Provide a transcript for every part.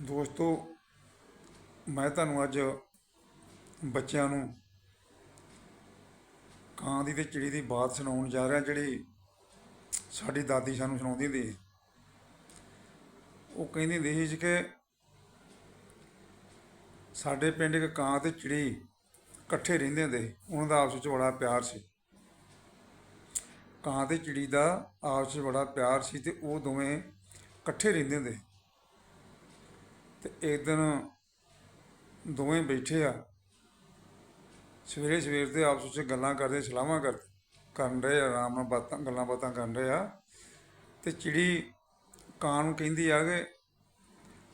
ਦੋਸਤੋ, ਮੈਂ ਤੁਹਾਨੂੰ ਅੱਜ ਬੱਚਿਆਂ ਨੂੰ ਕਾਂ ਦੀ ਤੇ ਚਿੜੀ ਦੀ ਬਾਤ ਸੁਣਾਉਣ ਜਾ ਰਿਹਾ, ਜਿਹੜੀ ਸਾਡੀ ਦਾਦੀ ਸਾਨੂੰ ਸੁਣਾਉਂਦੀ ਹੁੰਦੀ ਸੀ। ਉਹ ਕਹਿੰਦੀ ਹੁੰਦੀ ਸੀ ਕਿ ਸਾਡੇ ਪਿੰਡ ਇੱਕ ਕਾਂ ਤੇ ਚਿੜੀ ਇਕੱਠੇ ਰਹਿੰਦੇ ਹੁੰਦੇ ਉਹਨਾਂ ਦਾ ਆਪਸ ਵਿੱਚ ਬੜਾ ਪਿਆਰ ਸੀ। ਕਾਂ ਤੇ ਚਿੜੀ ਦਾ ਆਪਸ ਵਿੱਚ ਬੜਾ ਪਿਆਰ ਸੀ ਤੇ ਉਹ ਦੋਵੇਂ ਇਕੱਠੇ ਰਹਿੰਦੇ ਹੁੰਦੇ ਤੇ ਇੱਕ ਦਿਨ ਦੋਵੇਂ ਬੈਠੇ ਆ। ਸਵੇਰੇ ਸਵੇਰ ਤੇ ਆਪਸ ਵਿੱਚ ਗੱਲਾਂ ਕਰਦੇ, ਸਲਾਹਾਂ ਕਰ, ਕਰਨ ਰਹੇ ਆਰਾਮ ਨਾਲ ਬਾਤਾਂ, ਗੱਲਾਂ ਬਾਤਾਂ ਕਰਨ ਰਹੇ ਆ। ਤੇ ਚਿੜੀ ਕਾਂ ਨੂੰ ਕਹਿੰਦੀ ਆ ਕਿ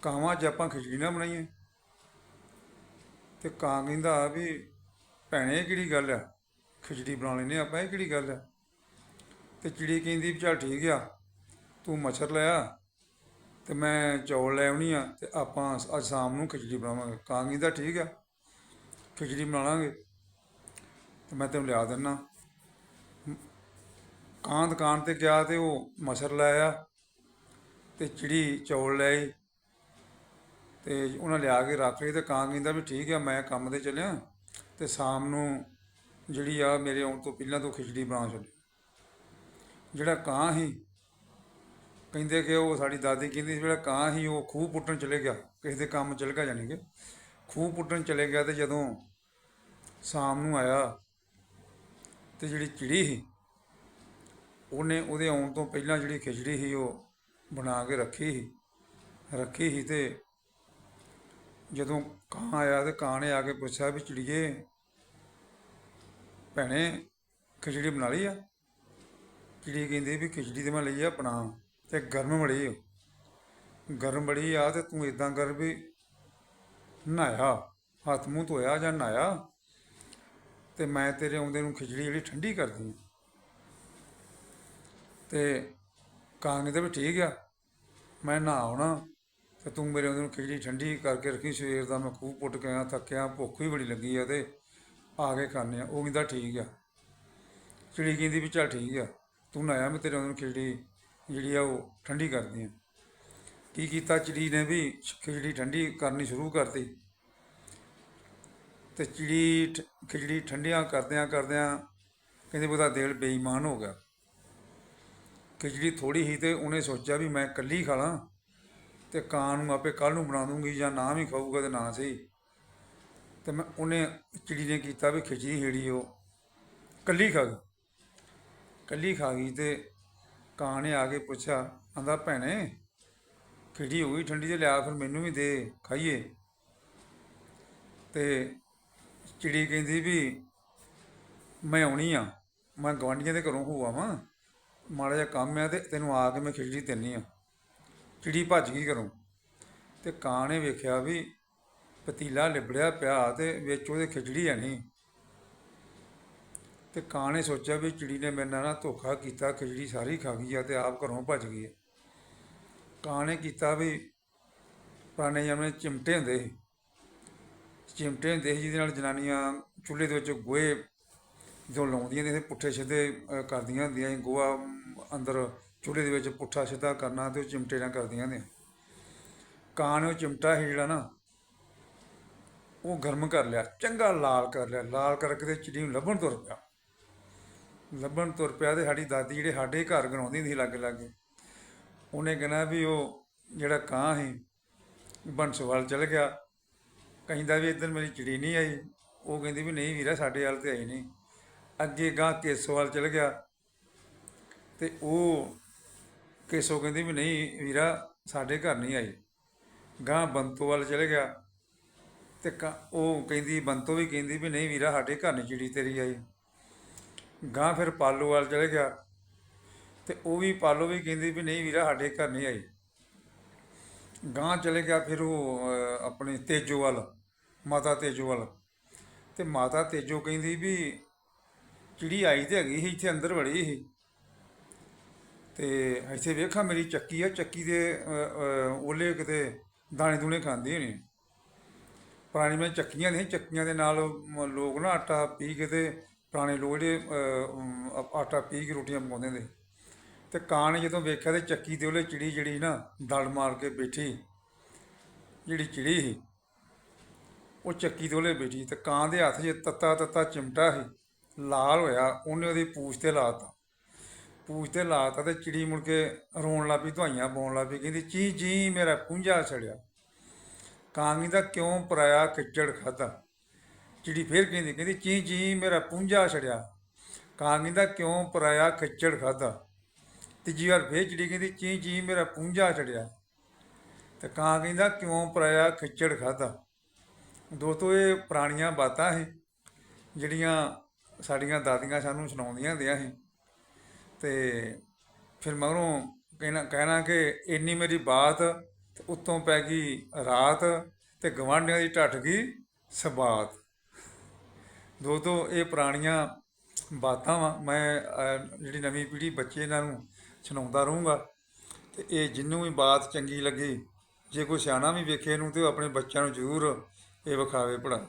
ਕਾਵਾਂ 'ਚ ਆਪਾਂ ਖਿਚੜੀ ਨਾ ਬਣਾਈਏ। ਤੇ ਕਾਂ ਕਹਿੰਦਾ ਵੀ ਭੈਣੇ, ਇਹ ਕਿਹੜੀ ਗੱਲ ਆ? ਖਿਚੜੀ ਬਣਾ ਲੈਨੇ ਆਪਾਂ, ਇਹ ਕਿਹੜੀ ਗੱਲ ਆ? ਤੇ ਚਿੜੀ ਕਹਿੰਦੀ ਵੀ ਚੱਲ ਠੀਕ ਆ, ਤੂੰ ਮੱਛਰ ਲਿਆ ਤੇ ਮੈਂ ਚੌਲ ਲੈ ਆਉਣੀ ਆ ਤੇ ਆਪਾਂ ਅੱਜ ਸ਼ਾਮ ਨੂੰ ਖਿਚੜੀ ਬਣਾਵਾਂਗੇ। ਕਾਂ ਕਹਿੰਦਾ ਠੀਕ ਆ। ਖਿਚੜੀ ਬਣਾ ਲਾਂਗੇ ਤੇ ਮੈਂ ਤੈਨੂੰ ਲਿਆ ਦਿੰਨਾ। ਕਾਂ ਦੁਕਾਨ ਤੇ ਗਿਆ ਤੇ ਉਹ ਮਸਰ ਲੈ ਆਇਆ ਤੇ ਚਿੜੀ ਚੌਲ ਲੈ ਆਈ। ਤੇ ਉਹਨਾਂ ਲਿਆ ਕੇ ਰੱਖ ਲਈ ਤੇ ਕਾਂ ਕਹਿੰਦਾ ਵੀ ਠੀਕ ਆ, ਮੈਂ ਕੰਮ ਤੇ ਚੱਲਿਆ। ਤੇ ਸ਼ਾਮ ਨੂੰ ਜਿਹੜੀ ਆ ਮੇਰੇ ਆਉਣ ਤੋਂ ਪਹਿਲਾਂ ਤੋਂ ਖਿਚੜੀ ਬਣਾ ਛੱਡੀ। ਜਿਹੜਾ ਕਾਂ ਸੀ ਕਹਿੰਦੇ ਕਿ ਉਹ ਸਾਡੀ ਦਾਦੀ ਕਹਿੰਦੀ ਸੀ, ਜਿਹੜਾ ਕਾਂ ਸੀ, ਉਹ ਖੂਹ ਪੁੱਟਣ ਚਲੇ ਗਿਆ, ਕਿਸੇ ਦੇ ਕੰਮ ਚਲ ਗਿਆ ਜਾਣੀ ਕਿ। ਖੂਹ ਪੁੱਟਣ ਚਲੇ ਗਿਆ ਤੇ ਜਦੋਂ ਸ਼ਾਮ ਨੂੰ ਆਇਆ ਤੇ ਜਿਹੜੀ ਚਿੜੀ ਸੀ, ਉਹਨੇ ਉਹਦੇ ਆਉਣ ਤੋਂ ਪਹਿਲਾਂ ਜਿਹੜੀ ਖਿਚੜੀ ਸੀ, ਉਹ ਬਣਾ ਕੇ ਰੱਖੀ ਸੀ। ਰੱਖੀ ਸੀ ਤੇ ਜਦੋਂ ਕਾਂ ਆਇਆ ਤੇ ਕਾਂ ਨੇ ਆ ਕੇ ਪੁੱਛਿਆ ਵੀ ਚਿੜੀਏ, ਭੈਣੇ ਖਿਚੜੀ ਬਣਾ ਲਈ ਆ? ਚਿੜੀ ਕਹਿੰਦੀ ਵੀ ਖਿਚੜੀ ਤੇ ਮੈਂ ਲਈ ਆ ਬਣਾ ਤੇ ਗਰਮ ਬੜੀ ਗਰਮ ਬੜੀ ਆ ਤੇ ਤੂੰ ਇਦਾਂ ਕਰ ਵੀ ਨਹਾਇਆ, ਹੱਥ ਮੂੰਹ ਧੋਇਆ ਜਾਂ ਨਹਾਇਆ ਤੇ ਮੈਂ ਤੇਰੇ ਆਉਂਦੇ ਨੂੰ ਖਿਚੜੀ ਜਿਹੜੀ ਠੰਡੀ ਕਰਦੀ ਹਾਂ ਤੇ ਕਾਂ ਕਹਿੰਦਾ ਵੀ ਠੀਕ ਆ। ਮੈਂ ਨਹਾ ਆਉਣਾ ਤੇ ਤੂੰ ਮੇਰੇ ਆਉਂਦੇ ਨੂੰ ਖਿਚੜੀ ਠੰਡੀ ਕਰਕੇ ਰੱਖੀ, ਸਵੇਰ ਦਾ ਮੈਂ ਖੂਹ ਪੁੱਟ ਕੇ ਆਇਆ, ਥੱਕਿਆ, ਭੁੱਖ ਵੀ ਬੜੀ ਲੱਗੀ ਆ ਤੇ ਆ ਕੇ ਖਾਣੇ ਆ, ਉਹ ਕਹਿੰਦਾ ਠੀਕ ਆ। ਚਿੜੀ ਕਹਿੰਦੀ ਵੀ ਚੱਲ ਠੀਕ ਆ। ਤੂੰ ਨਹਾਇਆ ਮੈਂ ਤੇਰੇ ਆਉਂਦੇ ਨੂੰ ਖਿਚੜੀ ਜਿਹੜੀ ਆ ਉਹ ਠੰਡੀ ਕਰਦੀ ਆ। ਕੀ ਕੀਤਾ ਚਿੜੀ ਨੇ ਵੀ ਖਿਚੜੀ ਠੰਡੀ ਕਰਨੀ ਸ਼ੁਰੂ ਕਰਤੀ। ਤੇ ਚਿੜੀ ਠ- ਖਿਚੜੀ ਠੰਡੀਆਂ ਕਰਦਿਆਂ ਕਰਦਿਆਂ ਕਹਿੰਦੇ ਉਹਦਾ ਦਿਲ ਬੇਈਮਾਨ ਹੋ ਗਿਆ। ਖਿਚੜੀ ਥੋੜੀ ਹੀ ਤੇ ਉਹਨੇ ਸੋਚਿਆ ਵੀ ਮੈਂ ਇਕੱਲੀ ਖਾ ਲਾਂ ਤੇ ਕਾਂ ਨੂੰ ਆਪੇ ਕੱਲ ਨੂੰ ਬਣਾ ਦੂੰਗੀ ਜਾਂ ਨਾ ਵੀ ਖਾਊਗਾ ਤੇ ਨਾ ਸਹੀ। ਤੇ ਮੈਂ ਉਹਨੇ ਚਿੜੀ ਨੇ ਕੀਤਾ ਵੀ ਖਿਚੜੀ ਜਿਹੜੀ ਉਹ ਕੱਲੀ ਖਾ ਗਈ। ਇਕੱਲੀ ਖਾ ਗਈ ਤੇ ਕਾਂ ਨੇ ਆ ਕੇ ਪੁੱਛਿਆ? ਆਂਦਾ, ਭੈਣੇ ਖਿਚੜੀ ਹੋ ਗਈ, ਠੰਡੀ ਤੇ ਲਿਆ, ਫਿਰ ਮੈਨੂੰ ਵੀ ਦੇ, ਖਾਈਏ। ਤੇ ਚਿੜੀ ਕਹਿੰਦੀ ਵੀ, ਮੈਂ ਆਉਣੀ ਆ। ਮੈਂ ਗਵਾਂਢੀਆਂ ਦੇ ਘਰੋਂ ਹੋਆ ਵਾਂ ਮਾੜਾ ਜਿਹਾ ਕੰਮ ਆ ਤੇ ਤੈਨੂੰ ਆ ਕੇ ਮੈਂ ਖਿਚੜੀ ਦਿੰਨੀ ਆ। ਚਿੜੀ ਭੱਜ ਗਈ ਘਰੋਂ ਤੇ ਕਾਂ ਨੇ ਵੇਖਿਆ ਵੀ ਪਤੀਲਾ ਲਿਬੜਿਆ ਪਿਆ ਤੇ ਵਿੱਚ ਉਹਦੇ ਖਿਚੜੀ ਹੈ ਨਹੀਂ ਤੇ ਕਾਂ ਨੇ ਸੋਚਿਆ ਵੀ ਚਿੜੀ ਨੇ ਮੇਰੇ ਨਾਲ ਨਾ ਧੋਖਾ ਕੀਤਾ, ਖਿਚੜੀ ਸਾਰੀ ਖਾ ਗਈ ਆ ਤੇ ਆਪ ਘਰੋਂ ਭੱਜ ਗਈ ਹੈ ਕਾਂ ਨੇ ਕੀਤਾ ਵੀ ਪੁਰਾਣੇ ਜ਼ਮਾਨੇ ਚਿਮਟੇ ਹੁੰਦੇ ਸੀ। ਚਿਮਟੇ ਹੁੰਦੇ ਸੀ ਜਿਹਦੇ ਨਾਲ ਜਨਾਨੀਆਂ ਚੁੱਲ੍ਹੇ ਦੇ ਵਿੱਚ ਗੋਹੇ ਜਦੋਂ ਲਾਉਂਦੀਆਂ ਨੇ, ਪੁੱਠੇ ਸਿੱਧੇ ਕਰਦੀਆਂ ਹੁੰਦੀਆਂ ਸੀ। ਗੋਹਾ ਅੰਦਰ ਚੁੱਲ੍ਹੇ ਦੇ ਵਿੱਚ ਪੁੱਠਾ ਸਿੱਧਾ ਕਰਨਾ ਤੇ ਉਹ ਚਿਮਟੇ ਨਾਲ ਕਰਦੀਆਂ ਨੇ। ਕਾਂ ਨੇ ਉਹ ਚਿਮਟਾ ਸੀ ਜਿਹੜਾ ਨਾ, ਉਹ ਗਰਮ ਕਰ ਲਿਆ, ਚੰਗਾ ਲਾਲ ਕਰ ਲਿਆ। ਲਾਲ ਕਰਕੇ ਤੇ ਚਿੜੀ ਨੂੰ ਲੱਭਣ ਤੁਰ ਪਿਆ। ਲੱਭਣ ਤੁਰ ਪਿਆ ਤੇ ਸਾਡੀ ਦਾਦੀ ਜਿਹੜੇ ਸਾਡੇ ਘਰ ਗਣਾਉਂਦੀ ਸੀ ਲਾਗੇ ਲਾਗੇ। ਉਹਨੇ ਕਹਿਣਾ ਵੀ ਉਹ ਜਿਹੜਾ ਕਾਂ ਸੀ, ਬੰਸਵਾਲ ਚਲ ਗਿਆ। ਕਹਿੰਦਾ ਵੀ ਇੱਧਰ ਮੇਰੀ ਚਿੜੀ ਨਹੀਂ ਆਈ। ਉਹ ਕਹਿੰਦੀ ਵੀ ਨਹੀਂ ਵੀਰਾ, ਸਾਡੇ ਵੱਲ ਤੇ ਆਈ ਨਹੀਂ। ਅੱਗੇ ਗਾਂ ਕੇਸੋਵਾਲ ਚਲ ਗਿਆ। ਤੇ ਉਹ ਕੇਸੋ ਕਹਿੰਦੀ ਵੀ ਨਹੀਂ ਵੀਰਾ, ਸਾਡੇ ਘਰ ਨਹੀਂ ਆਈ। ਗਾਂ ਬੰਤੋ ਵੱਲ ਚਲ ਗਿਆ। ਤੇ ਕਾਂ- ਉਹ ਕਹਿੰਦੀ, ਬੰਤੋ ਵੀ ਕਹਿੰਦੀ ਵੀ ਨਹੀਂ ਵੀਰਾ, ਸਾਡੇ ਘਰ ਨਹੀਂ ਚਿੜੀ ਤੇਰੀ ਆਈ। ਗਾਂ ਫਿਰ ਪਾਲੋ ਵੱਲ ਚਲੇ ਗਿਆ ਤੇ ਉਹ ਵੀ ਪਾਲੋ ਵੀ ਕਹਿੰਦੀ ਵੀ ਨਹੀਂ ਵੀਰਾ, ਸਾਡੇ ਘਰ ਨਹੀਂ ਆਈ ਗਾਂ ਚਲੇ ਗਿਆ ਫਿਰ ਉਹ ਆਪਣੇ ਤੇਜੋ ਵੱਲ, ਮਾਤਾ ਤੇਜੋ ਵੱਲ। ਤੇ ਮਾਤਾ ਤੇਜੋ ਕਹਿੰਦੀ ਵੀ ਚਿੜੀ ਆਈ ਤੇ ਹੈਗੀ ਸੀ, ਇੱਥੇ ਅੰਦਰ ਵੜੀ ਸੀ। ਤੇ ਇੱਥੇ ਵੇਖਾਂ ਮੇਰੀ ਚੱਕੀ ਆ, ਚੱਕੀ ਦੇ ਓਲੇ ਕਿਤੇ ਦਾਣੇ ਦੂਣੇ ਖਾਂਦੀ ਹੋਣੀ। ਪੁਰਾਣੀ ਮੈਂ ਚੱਕੀਆਂ ਨੇ ਚੱਕੀਆਂ ਦੇ ਨਾਲ ਲੋਕ ਨਾ ਆਟਾ ਪੀ ਕੇ ਤੇ ਪੁਰਾਣੇ ਲੋਕ ਜਿਹੜੇ ਆਟਾ ਪੀ ਕੇ ਰੋਟੀਆਂ ਪਕਾਉਂਦੇ ਨੇ ਤੇ ਕਾਂ ਨੇ ਜਦੋਂ ਵੇਖਿਆ ਤੇ ਚੱਕੀ ਤੇ ਉਹਲੇ ਚਿੜੀ ਜਿਹੜੀ ਨਾ, ਦਲ ਮਾਰ ਕੇ ਬੈਠੀ, ਜਿਹੜੀ ਚਿੜੀ ਸੀ, ਉਹ ਚੱਕੀ ਤੋਲੇ ਬੈਠੀ। ਤੇ ਕਾਂ ਦੇ ਹੱਥ 'ਚ ਤੱਤਾ ਤੱਤਾ ਚਿਮਟਾ ਸੀ, ਲਾਲ ਹੋਇਆ, ਉਹਨੇ ਉਹਦੀ ਪੂਛ ਤੇ ਲਾਤਾ। ਪੂਛ ਤੇ ਲਾਤਾ ਤੇ ਚਿੜੀ ਮੁੜ ਕੇ ਰੋਣ ਲੱਗ ਪਈ ਧੁਆਈਆਂ ਪਾਉਣ ਲੱਗ ਪਈ ਕਹਿੰਦੀ ਚੀ ਚੀ ਮੇਰਾ ਪੁੰਜਾ ਛੜਿਆ ਕਾਂਗੀ ਦਾ ਕਿਉਂ ਪਰਾਇਆ ਕਿਚੜ ਖਾਦਾ ਚਿੜੀ ਫੇਰ ਕਹਿੰਦੀ ਕਹਿੰਦੀ, ਚੀ ਚੀ, ਮੇਰਾ ਪੁੰਜਾ ਛੜਿਆ। ਕਾਂ ਕਹਿੰਦਾ, ਕਿਉਂ ਪਰਾਇਆ ਖਿੱਚੜ ਖਾਦਾ ਤੀਜੀ ਵਾਰ ਫੇਰ ਚਿੜੀ ਕਹਿੰਦੀ, ਚੀ ਚੀ, ਮੇਰਾ ਪੁੰਜਾ ਛੜਿਆ। ਤੇ ਕਾਂ ਕਹਿੰਦਾ, ਕਿਉਂ ਪਰਾਇਆ ਖਿੱਚੜ ਖਾਦਾ ਦੋਸਤੋ ਇਹ ਪੁਰਾਣੀਆਂ ਬਾਤਾਂ ਸੀ, ਜਿਹੜੀਆਂ ਸਾਡੀਆਂ ਦਾਦੀਆਂ ਸਾਨੂੰ ਸੁਣਾਉਂਦੀਆਂ ਹੁੰਦੀਆਂ ਸੀ। ਤੇ ਫਿਰ ਮਗਰੋਂ ਕਹਿਣਾ ਕਹਿਣਾ ਕਿ ਇੰਨੀ ਮੇਰੀ ਬਾਤ, ਤੇ ਉੱਤੋਂ ਪੈ ਗਈ ਰਾਤ, ਤੇ ਗਵਾਂਢੀਆਂ ਦੀ ਢੱਠ ਗਈ ਸਬਾਤ। ਦੋਸਤੋ, ਇਹ ਪੁਰਾਣੀਆਂ ਬਾਤਾਂ ਵਾ। ਮੈਂ ਜਿਹੜੀ ਨਵੀਂ ਪੀੜ੍ਹੀ ਬੱਚੇ ਇਹਨਾਂ ਨੂੰ ਸੁਣਾਉਂਦਾ ਰਹੂੰਗਾ। ਤੇ ਇਹ ਜਿੰਨੂੰ ਵੀ ਬਾਤ ਚੰਗੀ ਲੱਗੀ, ਜੇ ਕੋਈ ਸਿਆਣਾ ਵੀ ਵੇਖੇ ਇਹਨੂੰ, ਤੇ ਉਹ ਆਪਣੇ ਬੱਚਿਆਂ ਨੂੰ ਜ਼ਰੂਰ ਇਹ ਵਿਖਾਵੇ ਪੜ੍ਹਾਵੇ